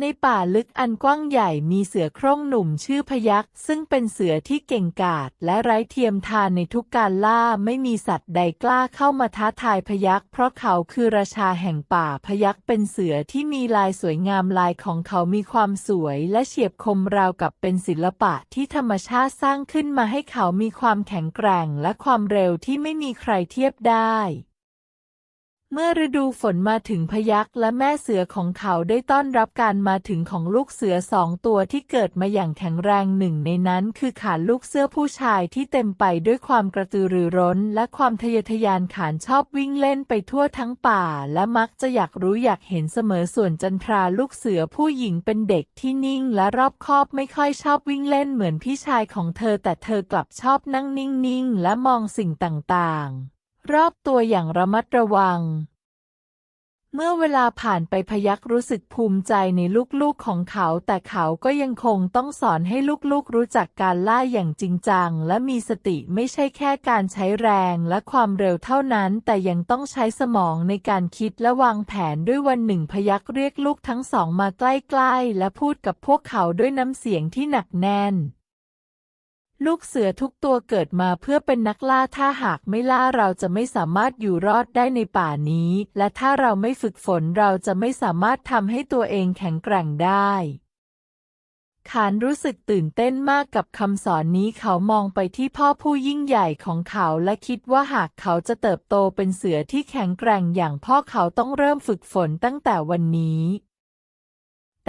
ในป่าลึกอันกว้างใหญ่มีเสือโคร่งหนุ่มชื่อพยักซึ่งเป็นเสือที่เก่งกาจและไร้เทียมทานในทุกการล่าไม่มีสัตว์ใดกล้าเข้ามาท้าทายพยักเพราะเขาคือราชาแห่งป่าพยักเป็นเสือที่มีลายสวยงามลายของเขามีความสวยและเฉียบคมราวกับเป็นศิลปะที่ธรรมชาติสร้างขึ้นมาให้เขามีความแข็งแกร่งและความเร็วที่ไม่มีใครเทียบได้ เมื่อฤดูฝนมาถึงพยักและแม่เสือของเขาได้ต้อนรับการมาถึงของลูกเสือสองตัวที่เกิดมาอย่างแข็งแรงหนึ่งในนั้นคือขานลูกเสื้อผู้ชายที่เต็มไปด้วยความกระตือรือร้น และความทะเยอทะยานขานชอบวิ่งเล่นไปทั่วทั้งป่า และมักจะอยากรู้อยากเห็นเสมอส่วนจันทราลูกเสือผู้หญิงเป็นเด็กที่นิ่ง และรอบคอบไม่ค่อยชอบวิ่งเล่นเหมือนพี่ชายของเธอ แต่เธอกลับชอบนั่งนิ่งๆและมองสิ่งต่างๆ รอบตัวอย่างระมัดระวัง เมื่อเวลาผ่านไปพยักรู้สึกภูมิใจในลูกๆของเขา แต่เขาก็ยังคงต้องสอนให้ลูกๆรู้จักการล่าอย่างจริงจัง และมีสติไม่ใช่แค่การใช้แรงและความเร็วเท่านั้น แต่ยังต้องใช้สมองในการคิดและวางแผนด้วยวันหนึ่งพยักเรียกลูกทั้งสองมาใกล้ๆ และพูดกับพวกเขาด้วยน้ำเสียงที่หนักแน่น ลูกเสือทุกตัวเกิดมาเพื่อเป็นนักล่า ถ้าหากไม่ล่าเราจะไม่สามารถอยู่รอดได้ในป่านี้ และถ้าเราไม่ฝึกฝนเราจะไม่สามารถทำให้ตัวเองแข็งแกร่งได้ขานรู้สึกตื่นเต้นมากกับคำสอนนี้เขามองไปที่พ่อผู้ยิ่งใหญ่ของเขาและคิดว่าหากเขาจะเติบโตเป็นเสือที่แข็งแกร่งอย่างพ่อเขาต้องเริ่มฝึกฝนตั้งแต่วันนี้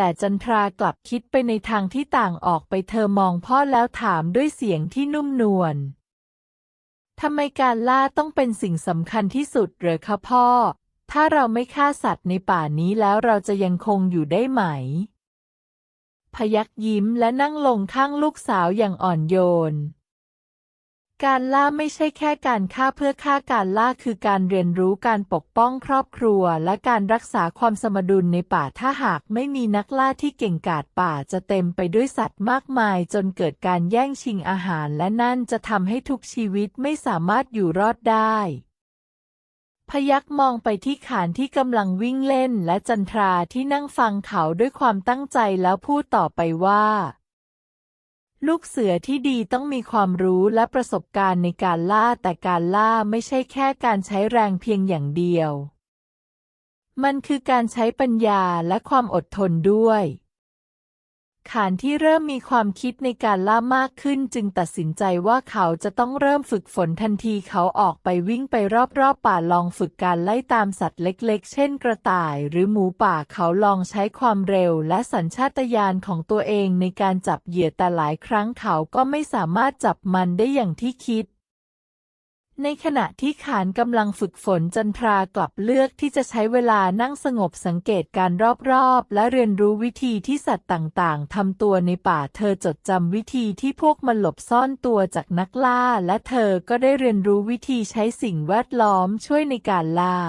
แต่จันทรากลับคิดไปในทางที่ต่างออกไปเธอมองพ่อแล้วถามด้วยเสียงที่นุ่มนวลทำไมการล่าต้องเป็นสิ่งสำคัญที่สุดเหรอคะพ่อ ถ้าเราไม่ฆ่าสัตว์ในป่านี้แล้วเราจะยังคงอยู่ได้ไหม พยักยิ้มและนั่งลงข้างลูกสาวอย่างอ่อนโยน การล่าไม่ใช่แค่การฆ่าเพื่อฆ่าการล่าคือการเรียนรู้การปกป้องครอบครัว และการรักษาความสมดุลในป่าถ้าหากไม่มีนักล่าที่เก่งกาจป่าจะเต็มไปด้วยสัตว์มากมาย จนเกิดการแย่งชิงอาหารและนั่นจะทำให้ทุกชีวิตไม่สามารถอยู่รอดได้ พยักมองไปที่ขานที่กำลังวิ่งเล่นและจันทราที่นั่งฟังเขาด้วยความตั้งใจแล้วพูดต่อไปว่า ลูกเสือที่ดีต้องมีความรู้และประสบการณ์ในการล่าแต่การล่าไม่ใช่แค่การใช้แรงเพียงอย่างเดียว มันคือการใช้ปัญญาและความอดทนด้วย ขานที่เริ่มมีความคิดในการล่ามากขึ้น จึงตัดสินใจว่าเขาจะต้องเริ่มฝึกฝนทันทีเขาออกไปวิ่งไปรอบๆป่าลองฝึกการไล่ตามสัตว์เล็กๆ เช่นกระต่ายหรือหมูป่าเขาลองใช้ความเร็วและสัญชาตญาณของตัวเองในการจับเหยื่อแต่หลายครั้งเขาก็ไม่สามารถจับมันได้อย่างที่คิด ในขณะที่ขานกำลังฝึกฝนจันทรากลับเลือกที่จะใช้เวลานั่งสงบสังเกตการรอบๆ และเรียนรู้วิธีที่สัตว์ต่างๆทำตัวในป่าเธอจดจำวิธีที่พวกมันหลบซ่อนตัวจากนักล่า และเธอก็ได้เรียนรู้วิธีใช้สิ่งแวดล้อมช่วยในการล่า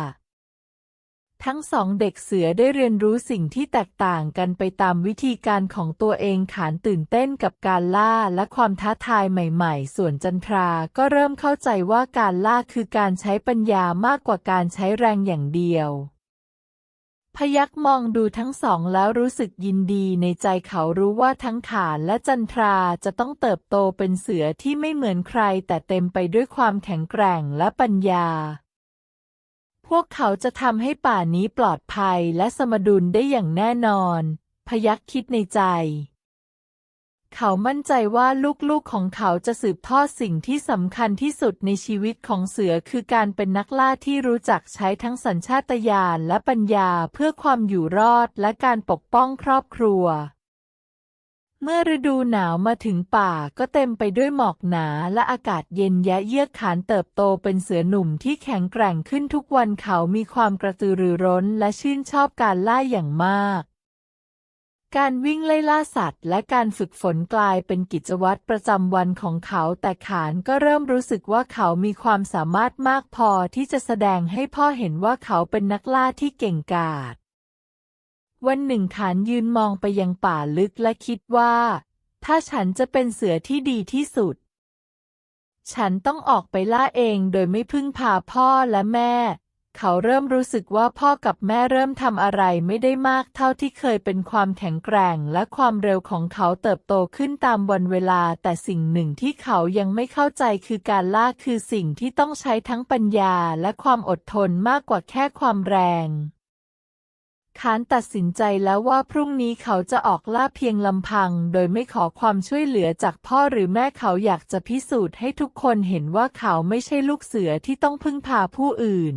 ทั้งสองเด็กเสือได้เรียนรู้สิ่งที่แตกต่างกันไปตามวิธีการของตัวเองขานตื่นเต้นกับการล่าและความท้าทายใหม่ๆ ส่วนจันทราก็เริ่มเข้าใจว่าการล่าคือการใช้ปัญญามากกว่าการใช้แรงอย่างเดียว พยักมองดูทั้งสองแล้วรู้สึกยินดีในใจเขารู้ว่าทั้งขานและจันทราจะต้องเติบโตเป็นเสือที่ไม่เหมือนใคร แต่เต็มไปด้วยความแข็งแกร่งและปัญญา พวกเขาจะทำให้ป่านี้ปลอดภัยและสมดุลได้อย่างแน่นอน พยักคิดในใจ เขามั่นใจว่าลูกๆของเขาจะสืบทอดสิ่งที่สำคัญที่สุดในชีวิตของเสือคือการเป็นนักล่าที่รู้จักใช้ทั้งสัญชาตญาณและปัญญาเพื่อความอยู่รอดและการปกป้องครอบครัว เมื่อฤดูหนาวมาถึงป่าก็เต็มไปด้วยหมอกหนาและอากาศเย็นแยะเยือกขานเติบโตเป็นเสือหนุ่มที่แข็งแกร่งขึ้นทุกวันเขามีความกระตือรือร้นและชื่นชอบการล่าอย่างมาก การวิ่งไล่ล่าสัตว์และการฝึกฝนกลายเป็นกิจวัตรประจำวันของเขาแต่ขานก็เริ่มรู้สึกว่าเขามีความสามารถมากพอที่จะแสดงให้พ่อเห็นว่าเขาเป็นนักล่าที่เก่งกาจ วันหนึ่งขานยืนมองไปยังป่าลึกและคิดว่า ถ้าฉันจะเป็นเสือที่ดีที่สุด ฉันต้องออกไปล่าเองโดยไม่พึ่งพาพ่อและแม่ เขาเริ่มรู้สึกว่าพ่อกับแม่เริ่มทำอะไรไม่ได้มากเท่าที่เคยเป็นความแข็งแกร่งและความเร็วของเขาเติบโตขึ้นตามวันเวลา แต่สิ่งหนึ่งที่เขายังไม่เข้าใจคือการล่าคือสิ่งที่ต้องใช้ทั้งปัญญาและความอดทนมากกว่าแค่ความแรง คานตัดสินใจแล้วว่าพรุ่งนี้เขาจะออกล่าเพียงลำพัง โดยไม่ขอความช่วยเหลือจากพ่อหรือแม่เขาอยากจะพิสูจน์ให้ทุกคนเห็นว่าเขาไม่ใช่ลูกเสือที่ต้องพึ่งพาผู้อื่น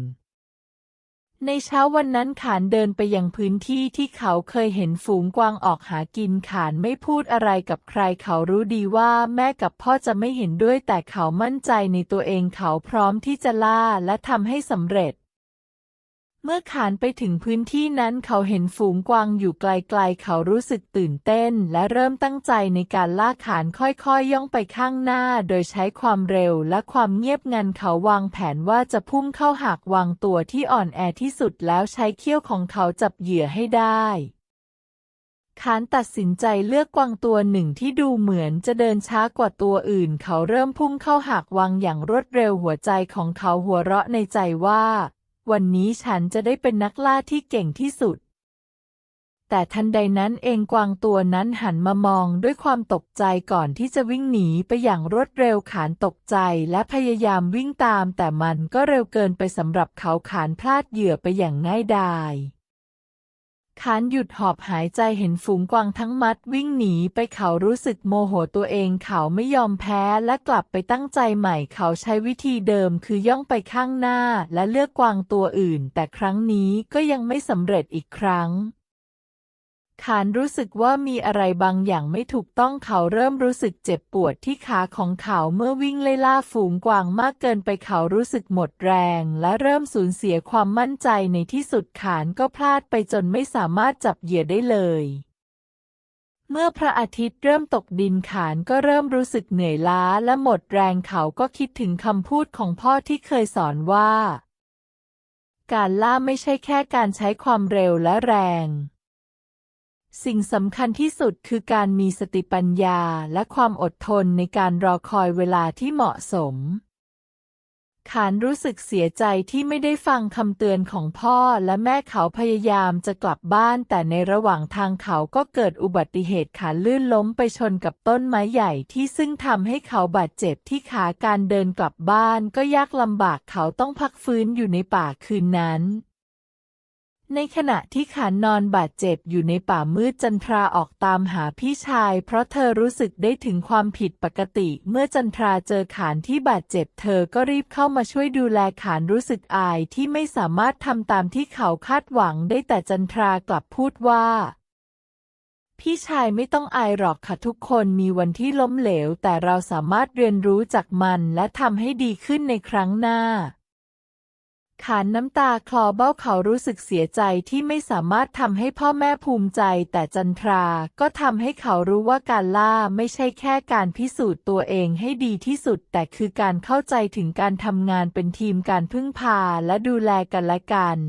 ในเช้าวันนั้นขานเดินไปยังพื้นที่ที่เขาเคยเห็นฝูงกวางออกหากินขานไม่พูดอะไรกับใครเขารู้ดีว่าแม่กับพ่อจะไม่เห็นด้วยแต่เขามั่นใจในตัวเองเขาพร้อมที่จะล่าและทำให้สำเร็จ เมื่อขานไปถึงพื้นที่นั้นเขาเห็นฝูงกวางอยู่ไกลๆ เขารู้สึกตื่นเต้น และเริ่มตั้งใจในการล่าขานค่อยๆย่องไปข้างหน้า โดยใช้ความเร็วและความเงียบงันเขาวางแผนว่าจะพุ่งเข้าหากวางตัวที่อ่อนแอที่สุดแล้วใช้เขี้ยวของเขาจับเหยื่อให้ได้ขานตัดสินใจเลือกกวางตัวหนึ่งที่ดูเหมือนจะเดินช้ากว่าตัวอื่น เขาเริ่มพุ่งเข้าหากวางอย่างรวดเร็วหัวใจของเขาหัวเราะในใจว่า วันนี้ฉันจะได้เป็นนักล่าที่เก่งที่สุด แต่ทันใดนั้นเองกวางตัวนั้นหันมามองด้วยความตกใจก่อนที่จะวิ่งหนีไปอย่างรวดเร็วขานตกใจและพยายามวิ่งตามแต่มันก็เร็วเกินไปสำหรับเขาขานพลาดเหยื่อไปอย่างง่ายดาย ขานหยุดหอบหายใจเห็นฝูงกวางทั้งมัดวิ่งหนีไปเขารู้สึกโมโหตัวเองเขาไม่ยอมแพ้และกลับไปตั้งใจใหม่เขาใช้วิธีเดิมคือย่องไปข้างหน้าและเลือกกวางตัวอื่น แต่ครั้งนี้ก็ยังไม่สำเร็จอีกครั้ง ขานรู้สึกว่ามีอะไรบางอย่างไม่ถูกต้องเขาเริ่มรู้สึกเจ็บปวดที่ขาของเขาเมื่อวิ่งไล่ล่าฝูงกวางมากเกินไปเขารู้สึกหมดแรงและเริ่มสูญเสียความมั่นใจในที่สุดขานก็พลาดไปจนไม่สามารถจับเหยื่อได้เลย เมื่อพระอาทิตย์เริ่มตกดินขานก็เริ่มรู้สึกเหนื่อยล้าและหมดแรงเขาก็คิดถึงคำพูดของพ่อที่เคยสอนว่า การล่าไม่ใช่แค่การใช้ความเร็วและแรง สิ่งสำคัญที่สุดคือการมีสติปัญญาและความอดทนในการรอคอยเวลาที่เหมาะสม ขานรู้สึกเสียใจที่ไม่ได้ฟังคำเตือนของพ่อและแม่เขาพยายามจะกลับบ้าน แต่ในระหว่างทางเขาก็เกิดอุบัติเหตุขาลื่นล้มไปชนกับต้นไม้ใหญ่ที่ซึ่งทำให้เขาบาดเจ็บที่ขาการเดินกลับบ้านก็ยากลำบากเขาต้องพักฟื้นอยู่ในป่าคืนนั้น ในขณะที่ขานนอนบาดเจ็บอยู่ในป่ามืดจันทราออกตามหาพี่ชาย เพราะเธอรู้สึกได้ถึงความผิดปกติ เมื่อจันทราเจอขานที่บาดเจ็บ เธอก็รีบเข้ามาช่วยดูแลขานรู้สึกอายที่ไม่สามารถทำตามที่เขาคาดหวังได้แต่จันทรากลับพูดว่า พี่ชายไม่ต้องอายหรอกค่ะทุกคนมีวันที่ล้มเหลว แต่เราสามารถเรียนรู้จากมันและทำให้ดีขึ้นในครั้งหน้า ขานน้ำตาคลอเบ้าเขารู้สึกเสียใจที่ไม่สามารถทำให้พ่อแม่ภูมิใจ แต่จันทราก็ทำให้เขารู้ว่าการล่าไม่ใช่แค่การพิสูจน์ตัวเองให้ดีที่สุด แต่คือการเข้าใจถึงการทำงานเป็นทีมการพึ่งพาและดูแลกันและกัน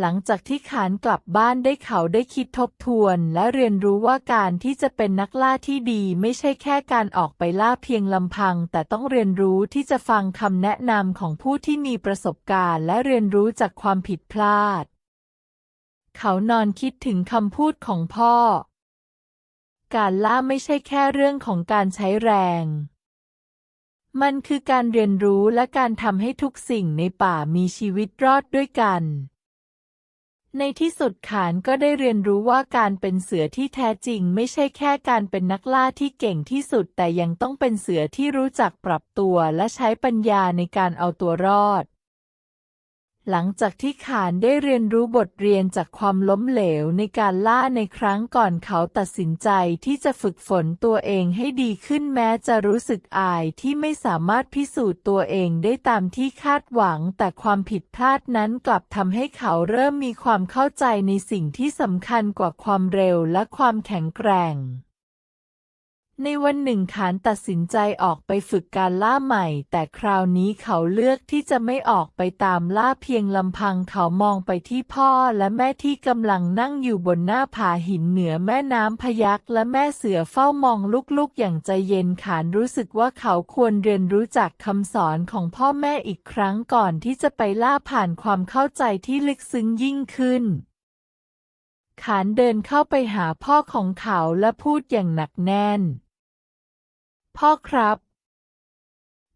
หลังจากที่ขานกลับบ้านได้เขาได้คิดทบทวนและเรียนรู้ว่าการที่จะเป็นนักล่าที่ดีไม่ใช่แค่การออกไปล่าเพียงลำพัง แต่ต้องเรียนรู้ที่จะฟังคำแนะนำของผู้ที่มีประสบการณ์ และเรียนรู้จากความผิดพลาด เขานอนคิดถึงคำพูดของพ่อ การล่าไม่ใช่แค่เรื่องของการใช้แรงมันคือการเรียนรู้และการทำให้ทุกสิ่งในป่ามีชีวิตรอดด้วยกัน ในที่สุดขานก็ได้เรียนรู้ว่าการเป็นเสือที่แท้จริงไม่ใช่แค่การเป็นนักล่าที่เก่งที่สุด แต่ยังต้องเป็นเสือที่รู้จักปรับตัวและใช้ปัญญาในการเอาตัวรอด หลังจากที่ขานได้เรียนรู้บทเรียนจากความล้มเหลวในการล่าในครั้งก่อนเขาตัดสินใจที่จะฝึกฝนตัวเองให้ดีขึ้นแม้จะรู้สึกอายที่ไม่สามารถพิสูจน์ตัวเองได้ตามที่คาดหวัง แต่ความผิดพลาดนั้นกลับทำให้เขาเริ่มมีความเข้าใจในสิ่งที่สำคัญกว่าความเร็วและความแข็งแกร่ง ในวันหนึ่งขานตัดสินใจออกไปฝึกการล่าใหม่ แต่คราวนี้เขาเลือกที่จะไม่ออกไปตามล่าเพียงลำพังเขามองไปที่พ่อและแม่ที่กำลังนั่งอยู่บนหน้าผาหินเหนือแม่น้ำพยักและแม่เสือเฝ้ามองลูกๆอย่างใจเย็นขานรู้สึกว่าเขาควรเรียนรู้จากคำสอนของพ่อแม่อีกครั้งก่อนที่จะไปล่าผ่านความเข้าใจที่ลึกซึ้งยิ่งขึ้นขานเดินเข้าไปหาพ่อของเขาและพูดอย่างหนักแน่น พ่อครับ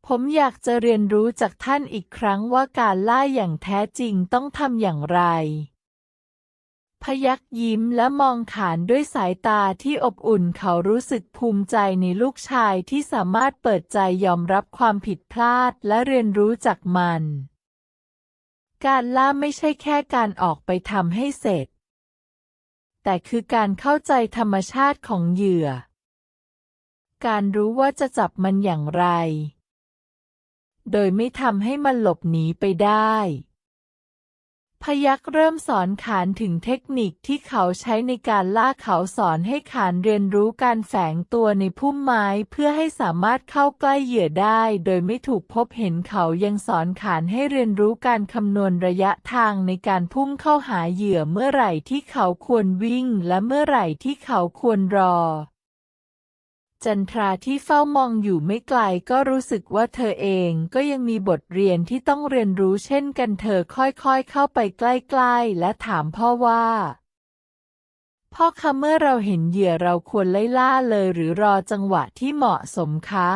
ผมอยากจะเรียนรู้จากท่านอีกครั้งว่าการล่าอย่างแท้จริงต้องทำอย่างไร พยักยิ้มและมองขานด้วยสายตาที่อบอุ่นเขารู้สึกภูมิใจในลูกชายที่สามารถเปิดใจยอมรับความผิดพลาดและเรียนรู้จากมัน การล่าไม่ใช่แค่การออกไปทำให้เสร็จ แต่คือการเข้าใจธรรมชาติของเหยื่อ การรู้ว่าจะจับมันอย่างไร โดยไม่ทำให้มันหลบหนีไปได้ พยักเริ่มสอนขานถึงเทคนิคที่เขาใช้ในการล่าเขาสอนให้ขานเรียนรู้การแฝงตัวในพุ่มไม้เพื่อให้สามารถเข้าใกล้เหยื่อได้ โดยไม่ถูกพบเห็นเขายังสอนขานให้เรียนรู้การคำนวณระยะทางในการพุ่งเข้าหาเหยื่อเมื่อไหร่ที่เขาควรวิ่งและเมื่อไหร่ที่เขาควรรอ จันทราที่เฝ้ามองอยู่ไม่ไกลก็รู้สึกว่าเธอเองก็ยังมีบทเรียนที่ต้องเรียนรู้เช่นกันเธอค่อยๆเข้าไปใกล้ๆ และถามพ่อว่า พ่อคะเมื่อเราเห็นเหยื่อเราควรไล่ล่าเลยหรือรอจังหวะที่เหมาะสมคะ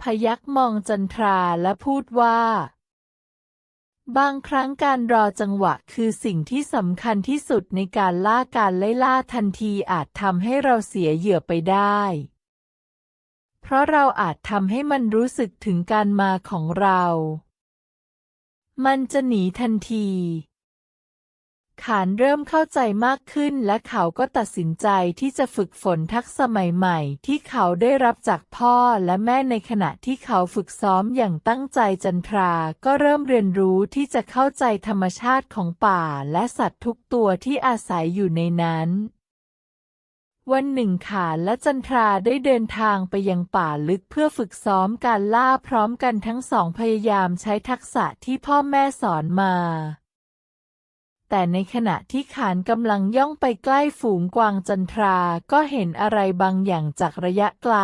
พยักมองจันทราและพูดว่า บางครั้งการรอจังหวะคือสิ่งที่สำคัญที่สุดในการล่าการไล่ล่าทันทีอาจทำให้เราเสียเหยื่อไปได้ เพราะเราอาจทำให้มันรู้สึกถึงการมาของเรา มันจะหนีทันที ขานเริ่มเข้าใจมากขึ้นและเขาก็ตัดสินใจที่จะฝึกฝนทักษะใหม่ๆ ที่เขาได้รับจากพ่อและแม่ในขณะที่เขาฝึกซ้อมอย่างตั้งใจจันทรา ก็เริ่มเรียนรู้ที่จะเข้าใจธรรมชาติของป่าและสัตว์ทุกตัวที่อาศัยอยู่ในนั้น วันหนึ่งขานและจันทราได้เดินทางไปยังป่าลึกเพื่อฝึกซ้อมการล่าพร้อมกันทั้งสองพยายามใช้ทักษะที่พ่อแม่สอนมา แต่ในขณะที่ขานกำลังย่องไปใกล้ฝูงกวางจันทราก็เห็นอะไรบางอย่างจากระยะไกล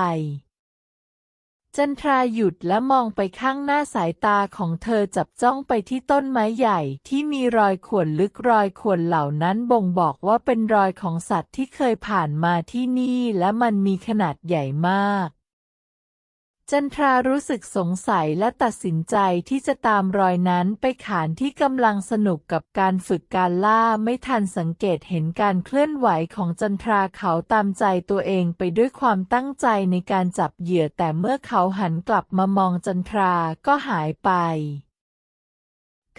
จันทราหยุดและมองไปข้างหน้าสายตาของเธอจับจ้องไปที่ต้นไม้ใหญ่ที่มีรอยข่วนลึกรอยข่วนเหล่านั้นบ่งบอกว่าเป็นรอยของสัตว์ที่เคยผ่านมาที่นี่และมันมีขนาดใหญ่มาก จันทรารู้สึกสงสัยและตัดสินใจที่จะตามรอยนั้นไปขานที่กำลังสนุกกับการฝึกการล่าไม่ทันสังเกตเห็นการเคลื่อนไหวของจันทราเขาตามใจตัวเองไปด้วยความตั้งใจในการจับเหยื่อแต่เมื่อเขาหันกลับมามองจันทราก็หายไป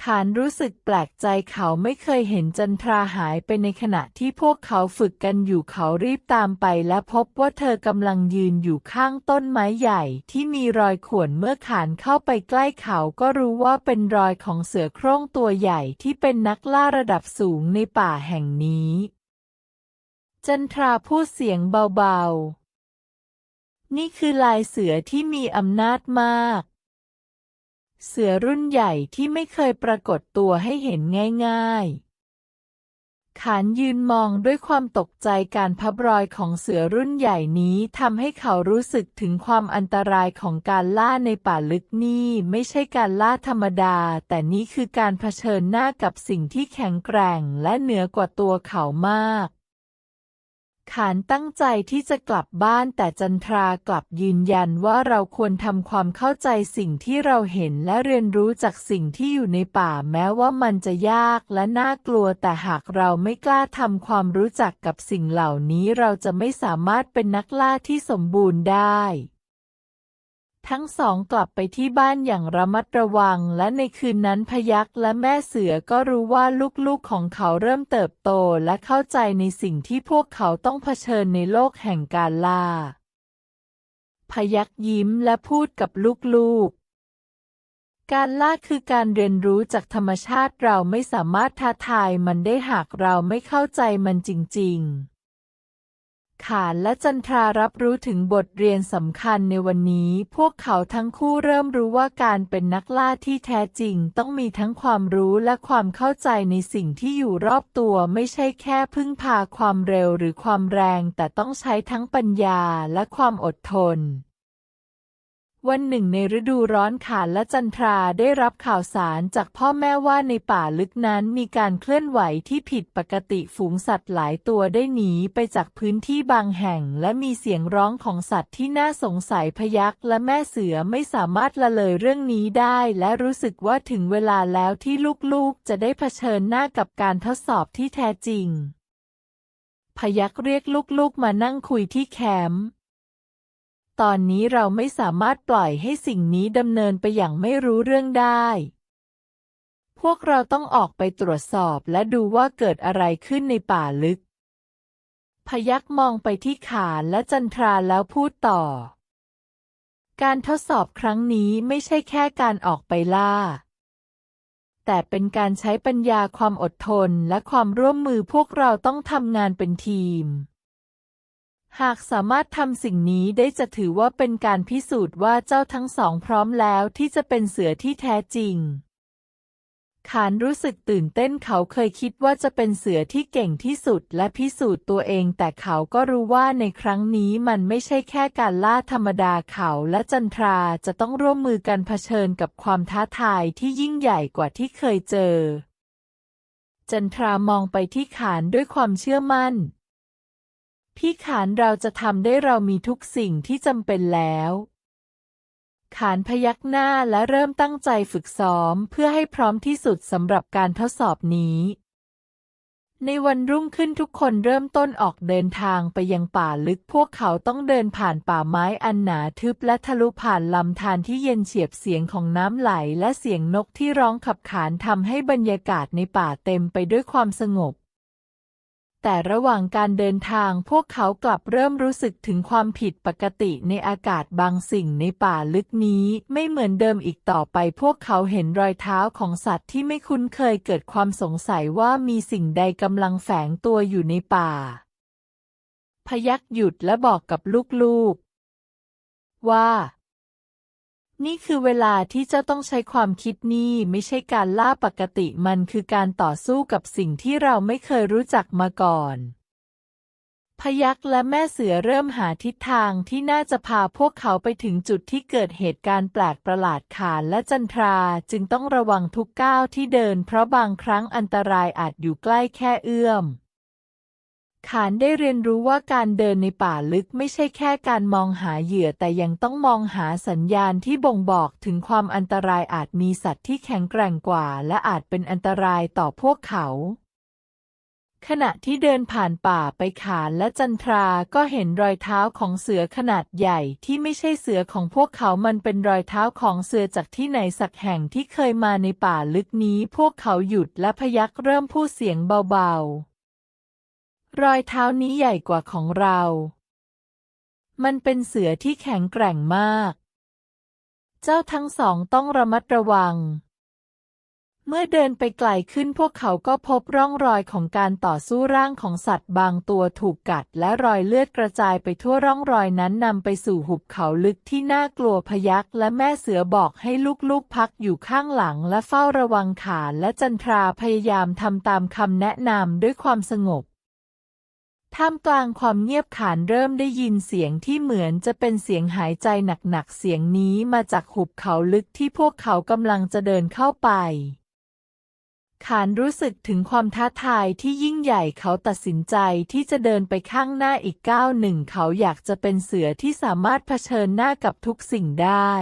ขานรู้สึกแปลกใจเขาไม่เคยเห็นจันทราหายไปในขณะที่พวกเขาฝึกกันอยู่เขารีบตามไปและพบว่าเธอกำลังยืนอยู่ข้างต้นไม้ใหญ่ ที่มีรอยข่วนเมื่อขานเข้าไปใกล้เขาก็รู้ว่าเป็นรอยของเสือโคร่งตัวใหญ่ที่เป็นนักล่าระดับสูงในป่าแห่งนี้ จันทราพูดเสียงเบาๆ นี่คือลายเสือที่มีอำนาจมาก เสือรุ่นใหญ่ที่ไม่เคยปรากฏตัวให้เห็นง่าย ๆ ขานยืนมองด้วยความตกใจการพับรอยของเสือรุ่นใหญ่นี้ทำให้เขารู้สึกถึงความอันตรายของการล่าในป่าลึกนี่ไม่ใช่การล่าธรรมดา แต่นี่คือการเผชิญหน้ากับสิ่งที่แข็งแกร่งและเหนือกว่าตัวเขามาก ขานตั้งใจที่จะกลับบ้านแต่จันทรากลับยืนยันว่าเราควรทำความเข้าใจสิ่งที่เราเห็นและเรียนรู้จากสิ่งที่อยู่ในป่าแม้ว่ามันจะยากและน่ากลัวแต่หากเราไม่กล้าทำความรู้จักกับสิ่งเหล่านี้เราจะไม่สามารถเป็นนักล่าที่สมบูรณ์ได้ ทั้งสองกลับไปที่บ้านอย่างระมัดระวัง และในคืนนั้นพยักและแม่เสือก็รู้ว่าลูกๆของเขาเริ่มเติบโตและเข้าใจในสิ่งที่พวกเขาต้องเผชิญในโลกแห่งการล่า พยักยิ้มและพูดกับลูกๆ การล่าคือการเรียนรู้จากธรรมชาติเราไม่สามารถท้าทายมันได้หากเราไม่เข้าใจมันจริง ๆ ขานและจันทรารับรู้ถึงบทเรียนสำคัญในวันนี้ พวกเขาทั้งคู่เริ่มรู้ว่าการเป็นนักล่าที่แท้จริง ต้องมีทั้งความรู้และความเข้าใจในสิ่งที่อยู่รอบตัวไม่ใช่แค่พึ่งพาความเร็วหรือความแรง แต่ต้องใช้ทั้งปัญญาและความอดทน วันหนึ่งในฤดูร้อนขานและจันทราได้รับข่าวสารจากพ่อแม่ว่าในป่าลึกนั้นมีการเคลื่อนไหวที่ผิดปกติฝูงสัตว์หลายตัวได้หนีไปจากพื้นที่บางแห่ง และมีเสียงร้องของสัตว์ที่น่าสงสัยพยักและแม่เสือไม่สามารถละเลยเรื่องนี้ได้ และรู้สึกว่าถึงเวลาแล้วที่ลูกๆ จะได้เผชิญหน้ากับการทดสอบที่แท้จริง พยักเรียกลูกๆมานั่งคุยที่แคมป์ ตอนนี้เราไม่สามารถปล่อยให้สิ่งนี้ดำเนินไปอย่างไม่รู้เรื่องได้ พวกเราต้องออกไปตรวจสอบและดูว่าเกิดอะไรขึ้นในป่าลึก พยักมองไปที่ขานและจันทราแล้วพูดต่อ การทดสอบครั้งนี้ไม่ใช่แค่การออกไปล่า แต่เป็นการใช้ปัญญาความอดทนและความร่วมมือพวกเราต้องทำงานเป็นทีม หากสามารถทำสิ่งนี้ได้จะถือว่าเป็นการพิสูจน์ว่าเจ้าทั้งสองพร้อมแล้วที่จะเป็นเสือที่แท้จริง ขานรู้สึกตื่นเต้นเขาเคยคิดว่าจะเป็นเสือที่เก่งที่สุดและพิสูจน์ตัวเองแต่เขาก็รู้ว่าในครั้งนี้มันไม่ใช่แค่การล่าธรรมดาเขาและจันทราจะต้องร่วมมือกันเผชิญกับความท้าทายที่ยิ่งใหญ่กว่าที่เคยเจอ จันทรามองไปที่ขานด้วยความเชื่อมั่น พี่ขานเราจะทำได้เรามีทุกสิ่งที่จำเป็นแล้ว ขานพยักหน้าและเริ่มตั้งใจฝึกซ้อมเพื่อให้พร้อมที่สุดสำหรับการทดสอบนี้ ในวันรุ่งขึ้นทุกคนเริ่มต้นออกเดินทางไปยังป่าลึกพวกเขาต้องเดินผ่านป่าไม้อันหนาทึบและทะลุผ่านลำธารที่เย็นเฉียบเสียงของน้ำไหลและเสียงนกที่ร้องขับขานทำให้บรรยากาศในป่าเต็มไปด้วยความสงบ แต่ระหว่างการเดินทางพวกเขากลับเริ่มรู้สึกถึงความผิดปกติในอากาศบางสิ่งในป่าลึกนี้ ไม่เหมือนเดิมอีกต่อไป พวกเขาเห็นรอยเท้าของสัตว์ที่ไม่คุ้นเคยเกิดความสงสัยว่ามีสิ่งใดกำลังแฝงตัวอยู่ในป่า พยักหยุดและบอกกับลูกๆ ว่า นี่คือเวลาที่เจ้าต้องใช้ความคิดนี่ไม่ใช่การล่าปกติมันคือการต่อสู้กับสิ่งที่เราไม่เคยรู้จักมาก่อน พยักและแม่เสือเริ่มหาทิศทางที่น่าจะพาพวกเขาไปถึงจุดที่เกิดเหตุการณ์แปลกประหลาดขานและจันทราจึงต้องระวังทุกก้าวที่เดิน เพราะบางครั้งอันตรายอาจอยู่ใกล้แค่เอื้อม ขานได้เรียนรู้ว่าการเดินในป่าลึกไม่ใช่แค่การมองหาเหยื่อแต่ยังต้องมองหาสัญญาณที่บ่งบอกถึงความอันตรายอาจมีสัตว์ที่แข็งแกร่งกว่า และอาจเป็นอันตรายต่อพวกเขา ขณะที่เดินผ่านป่าไปขานและจันทราก็เห็นรอยเท้าของเสือขนาดใหญ่ที่ไม่ใช่เสือของพวกเขา มันเป็นรอยเท้าของเสือจากที่ไหนสักแห่งที่เคยมาในป่าลึกนี้ พวกเขาหยุดและพยักเริ่มพูดเสียงเบาๆ รอยเท้านี้ใหญ่กว่าของเรา มันเป็นเสือที่แข็งแกร่งมาก เจ้าทั้งสองต้องระมัดระวัง เมื่อเดินไปไกลขึ้นพวกเขาก็พบร่องรอยของการต่อสู้ร่างของสัตว์บางตัวถูกกัด และรอยเลือดกระจายไปทั่วร่องรอยนั้นนำไปสู่หุบเขาลึกที่น่ากลัวพยักและแม่เสือบอกให้ลูกๆพักอยู่ข้างหลังและเฝ้าระวังขาและจันทราพยายามทำตามคำแนะนำด้วยความสงบ ท่ามกลางความเงียบขานเริ่มได้ยินเสียงที่เหมือนจะเป็นเสียงหายใจหนักๆ เสียงนี้มาจากหุบเขาลึกที่พวกเขากำลังจะเดินเข้าไป ขานรู้สึกถึงความท้าทายที่ยิ่งใหญ่เขาตัดสินใจที่จะเดินไปข้างหน้าอีกก้าวหนึ่ง เขาอยากจะเป็นเสือที่สามารถเผชิญหน้ากับทุกสิ่งได้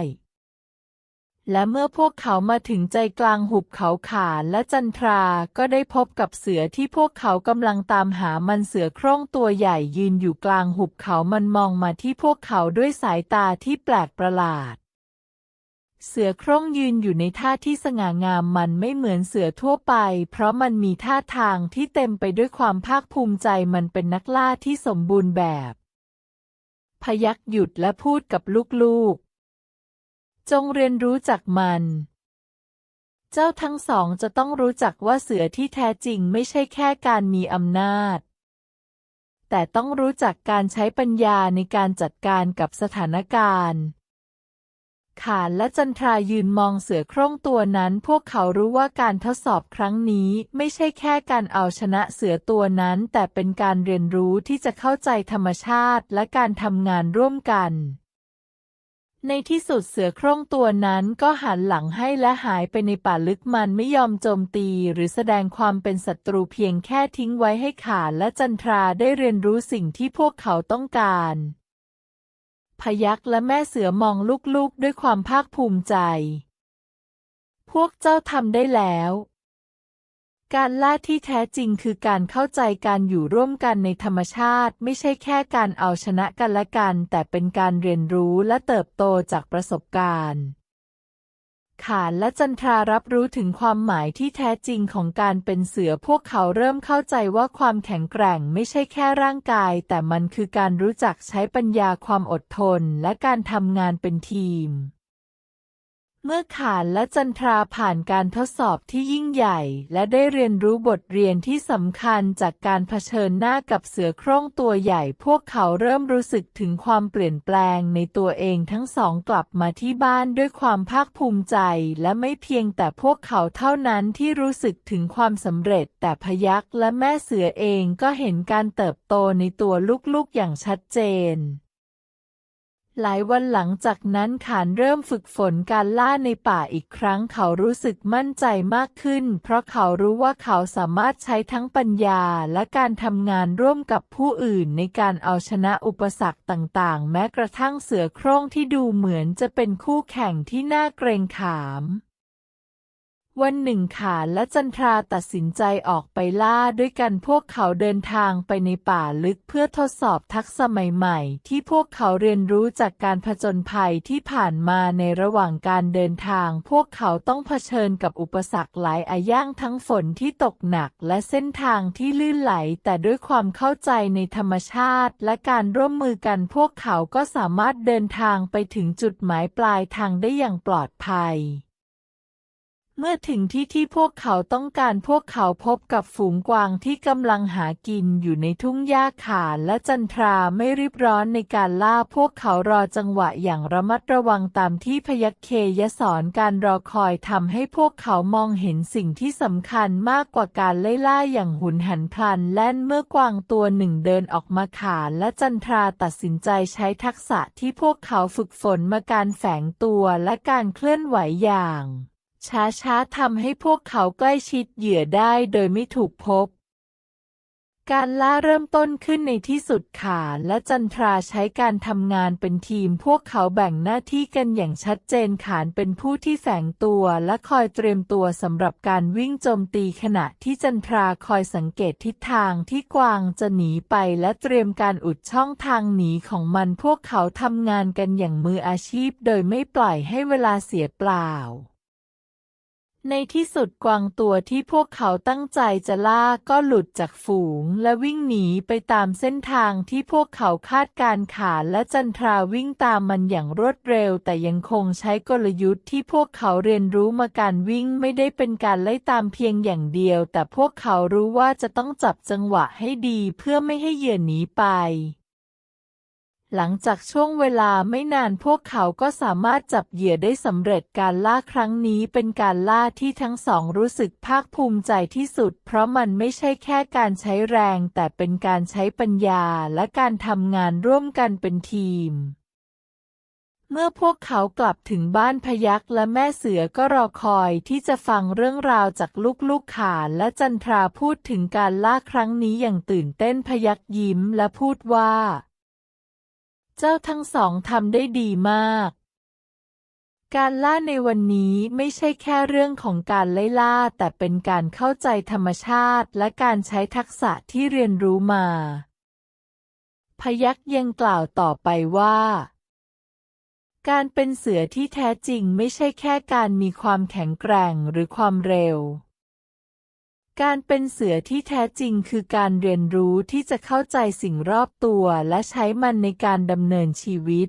และเมื่อพวกเขามาถึงใจกลางหุบเขาขานและจันทราก็ได้พบกับเสือที่พวกเขากำลังตามหามันเสือโคร่งตัวใหญ่ยืนอยู่กลางหุบเขามันมองมาที่พวกเขาด้วยสายตาที่แปลกประหลาด เสือโคร่งยืนอยู่ในท่าที่สง่างามมันไม่เหมือนเสือทั่วไป เพราะมันมีท่าทางที่เต็มไปด้วยความภาคภูมิใจมันเป็นนักล่าที่สมบูรณ์แบบ พยักหยุดและพูดกับลูกๆ จงเรียนรู้จากมัน เจ้าทั้งสองจะต้องรู้จักว่าเสือที่แท้จริงไม่ใช่แค่การมีอำนาจ แต่ต้องรู้จักการใช้ปัญญาในการจัดการกับสถานการณ์ขานและจันทรายืนมองเสือโคร่งตัวนั้น พวกเขารู้ว่าการทดสอบครั้งนี้ไม่ใช่แค่การเอาชนะเสือตัวนั้น แต่เป็นการเรียนรู้ที่จะเข้าใจธรรมชาติและการทำงานร่วมกัน ในที่สุดเสือโคร่งตัวนั้นก็หันหลังให้และหายไปในป่าลึกมันไม่ยอมโจมตีหรือแสดงความเป็นศัตรูเพียงแค่ทิ้งไว้ให้ขานและจันทราได้เรียนรู้สิ่งที่พวกเขาต้องการ พยักและแม่เสือมองลูกๆด้วยความภาคภูมิใจ พวกเจ้าทำได้แล้ว การล่าที่แท้จริงคือการเข้าใจการอยู่ร่วมกันในธรรมชาติ ไม่ใช่แค่การเอาชนะกันและกัน แต่เป็นการเรียนรู้และเติบโตจากประสบการณ์ ขานและจันทรารับรู้ถึงความหมายที่แท้จริงของการเป็นเสือพวกเขาเริ่มเข้าใจว่าความแข็งแกร่งไม่ใช่แค่ร่างกาย แต่มันคือการรู้จักใช้ปัญญาความอดทน และการทำงานเป็นทีม เมื่อขานและจันทราผ่านการทดสอบที่ยิ่งใหญ่ และได้เรียนรู้บทเรียนที่สำคัญจากการเผชิญหน้ากับเสือโคร่งตัวใหญ่ พวกเขาเริ่มรู้สึกถึงความเปลี่ยนแปลงในตัวเองทั้งสองกลับมาที่บ้านด้วยความภาคภูมิใจ และไม่เพียงแต่พวกเขาเท่านั้นที่รู้สึกถึงความสำเร็จ แต่พยักและแม่เสือเองก็เห็นการเติบโตในตัวลูกๆอย่างชัดเจน หลายวันหลังจากนั้นขานเริ่มฝึกฝนการล่าในป่าอีกครั้งเขารู้สึกมั่นใจมากขึ้น เพราะเขารู้ว่าเขาสามารถใช้ทั้งปัญญาและการทำงานร่วมกับผู้อื่นในการเอาชนะอุปสรรคต่างๆ แม้กระทั่งเสือโคร่งที่ดูเหมือนจะเป็นคู่แข่งที่น่าเกรงขาม วันหนึ่งขานและจันทราตัดสินใจออกไปล่าด้วยกันพวกเขาเดินทางไปในป่าลึกเพื่อทดสอบทักษะใหม่ๆ ที่พวกเขาเรียนรู้จากการผจญภัยที่ผ่านมาในระหว่างการเดินทาง พวกเขาต้องเผชิญกับอุปสรรคหลายอาย่างทั้งฝนที่ตกหนักและเส้นทางที่ลื่นไหล แต่ด้วยความเข้าใจในธรรมชาติ และการร่วมมือกันพวกเขาก็สามารถเดินทางไปถึงจุดหมายปลายทางได้อย่างปลอดภัย เมื่อถึงที่ที่พวกเขาต้องการพวกเขาพบกับฝูงกวางที่กำลังหากินอยู่ในทุ่งหญ้าขานและจันทราไม่รีบร้อนในการล่าพวกเขารอจังหวะอย่างระมัดระวังตามที่พยัคฆ์เคยสอนการรอคอยทำให้พวกเขามองเห็นสิ่งที่สำคัญมากกว่าการไล่ล่าอย่างหุนหันพลัน แล่นเมื่อกวางตัวหนึ่งเดินออกมาขานและจันทราตัดสินใจใช้ทักษะที่พวกเขาฝึกฝนมาการแฝงตัวและการเคลื่อนไหวอย่าง ช้าๆทำให้พวกเขาใกล้ชิดเหยื่อได้โดยไม่ถูกพบ การล่าเริ่มต้นขึ้นในที่สุดขานและจันทราใช้การทำงานเป็นทีม พวกเขาแบ่งหน้าที่กันอย่างชัดเจนขานเป็นผู้ที่แฝงตัวและคอยเตรียมตัวสำหรับการวิ่งโจมตีขณะที่จันทราคอยสังเกตทิศทางที่กวางจะหนีไปและเตรียมการอุดช่องทางหนีของมันพวกเขาทำงานกันอย่างมืออาชีพ โดยไม่ปล่อยให้เวลาเสียเปล่า ในที่สุดกวางตัวที่พวกเขาตั้งใจจะล่าก็หลุดจากฝูงและวิ่งหนีไปตามเส้นทางที่พวกเขาคาดการขาและจันทราวิ่งตามมันอย่างรวดเร็ว แต่ยังคงใช้กลยุทธ์ที่พวกเขาเรียนรู้มาการวิ่งไม่ได้เป็นการไล่ตามเพียงอย่างเดียว แต่พวกเขารู้ว่าจะต้องจับจังหวะให้ดีเพื่อไม่ให้เหยื่อหนีไป หลังจากช่วงเวลาไม่นานพวกเขาก็สามารถจับเหยื่อได้สำเร็จการล่าครั้งนี้เป็นการล่าที่ทั้งสองรู้สึกภาคภูมิใจที่สุด เพราะมันไม่ใช่แค่การใช้แรง แต่เป็นการใช้ปัญญาและการทำงานร่วมกันเป็นทีม เมื่อพวกเขากลับถึงบ้านพยักและแม่เสือก็รอคอยที่จะฟังเรื่องราวจากลูกๆขานและจันทราพูดถึงการล่าครั้งนี้อย่างตื่นเต้นพยักยิ้มและพูดว่า เจ้าทั้งสองทำได้ดีมาก การล่าในวันนี้ไม่ใช่แค่เรื่องของการไล่ล่า แต่เป็นการเข้าใจธรรมชาติและการใช้ทักษะที่เรียนรู้มา พยักยังกล่าวต่อไปว่า การเป็นเสือที่แท้จริงไม่ใช่แค่การมีความแข็งแกร่งหรือความเร็ว การเป็นเสือที่แท้จริงคือการเรียนรู้ที่จะเข้าใจสิ่งรอบตัวและใช้มันในการดำเนินชีวิต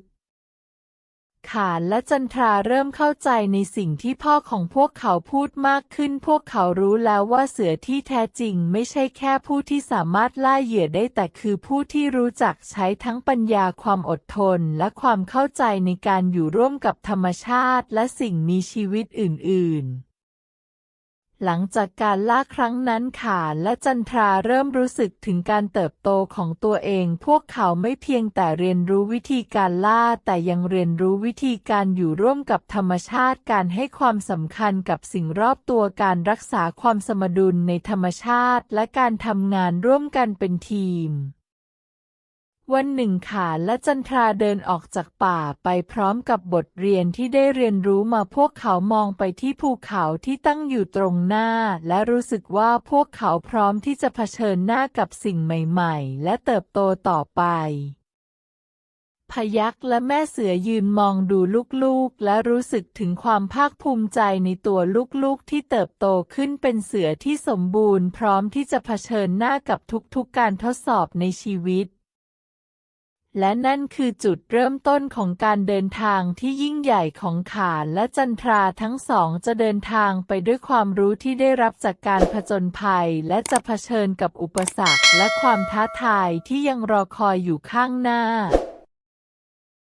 ขานและจันทราเริ่มเข้าใจในสิ่งที่พ่อของพวกเขาพูดมากขึ้น พวกเขารู้แล้วว่าเสือที่แท้จริงไม่ใช่แค่ผู้ที่สามารถล่าเหยื่อได้แต่คือผู้ที่รู้จักใช้ทั้งปัญญาความอดทนและความเข้าใจในการอยู่ร่วมกับธรรมชาติและสิ่งมีชีวิตอื่น ๆ หลังจากการล่าครั้งนั้นขานและจันทราเริ่มรู้สึกถึงการเติบโตของตัวเอง พวกเขาไม่เพียงแต่เรียนรู้วิธีการล่า แต่ยังเรียนรู้วิธีการอยู่ร่วมกับธรรมชาติ การให้ความสำคัญกับสิ่งรอบตัว การรักษาความสมดุลในธรรมชาติ และการทำงานร่วมกันเป็นทีม วันหนึ่งขานและจันทราเดินออกจากป่าไปพร้อมกับบทเรียนที่ได้เรียนรู้มาพวกเขามองไปที่ภูเขาที่ตั้งอยู่ตรงหน้า และรู้สึกว่าพวกเขาพร้อมที่จะเผชิญหน้ากับสิ่งใหม่ๆ และเติบโตต่อไป พยักและแม่เสือยืนมองดูลูกๆ และรู้สึกถึงความภาคภูมิใจในตัวลูกๆ ที่เติบโตขึ้นเป็นเสือที่สมบูรณ์ พร้อมที่จะเผชิญหน้ากับทุกๆการทดสอบในชีวิต และนั่นคือจุดเริ่มต้นของการเดินทางที่ยิ่งใหญ่ของขานและจันทราทั้งสองจะเดินทางไปด้วยความรู้ที่ได้รับจากการผจญภัย และจะเผชิญกับอุปสรรคและความท้าทายที่ยังรอคอยอยู่ข้างหน้า